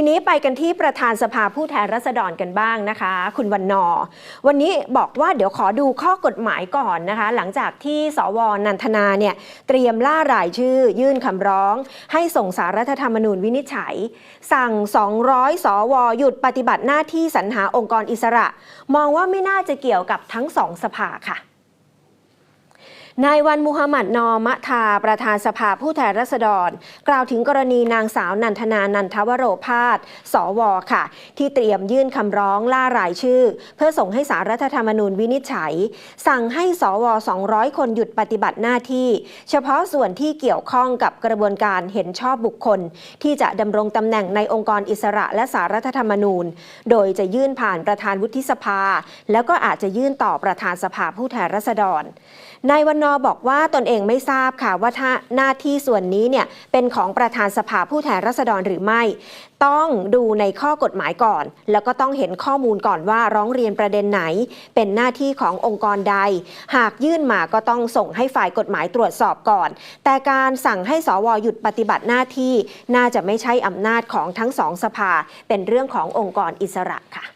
ทีนี้ไปกันที่ประธานสภาผู้แทนราษฎรกันบ้างนะคะ คุณวันนอ วันนี้บอกว่าเดี๋ยวขอดูข้อกฎหมายก่อนนะคะ หลังจากที่สวนันทนาเนี่ยเตรียมล่ารายชื่อ ยื่นคำร้อง ให้ส่งสารรัฐธรรมนูญวินิจฉัย สั่ง 200 สว หยุดปฏิบัติหน้าที่สรรหาองค์กรอิสระ มองว่าไม่น่าจะเกี่ยวกับทั้งสองสภาค่ะ นายวันมุฮัมหมัดนอมะทาประธานสภาผู้แทนราษฎร กล่าวถึงกรณีนางสาวนันทนานันทวโรพาสสวค่ะ ที่เตรียมยื่นคำร้องล่ารายชื่อ เพื่อส่งให้สารรัฐธรรมนูญวินิจฉัย สั่งให้สว 200 คนหยุดปฏิบัติหน้าที่ เฉพาะส่วนที่เกี่ยวข้องกับกระบวนการเห็นชอบบุคคล ที่จะดำรงตำแหน่งในองค์กรอิสระและสารรัฐธรรมนูญ โดยจะยื่นผ่านประธานวุฒิสภา แล้วก็อาจจะยื่นต่อประธานสภาผู้แทนราษฎรนายวันนอบอกว่าตนเองไม่ทราบค่ะว่าถ้าหน้าที่ส่วนนี้เนี่ยเป็นของประธานสภาผู้แทนราษฎรหรือไม่ ต้องดูในข้อกฎหมายก่อน แล้วก็ต้องเห็นข้อมูลก่อนว่าร้องเรียนประเด็นไหน เป็นหน้าที่ขององค์กรใด หากยื่นมาก็ต้องส่งให้ฝ่ายกฎหมายตรวจสอบก่อน แต่การสั่งให้สวหยุดปฏิบัติหน้าที่ น่าจะไม่ใช่อำนาจของทั้งสองสภา เป็นเรื่องขององค์กรอิสระค่ะ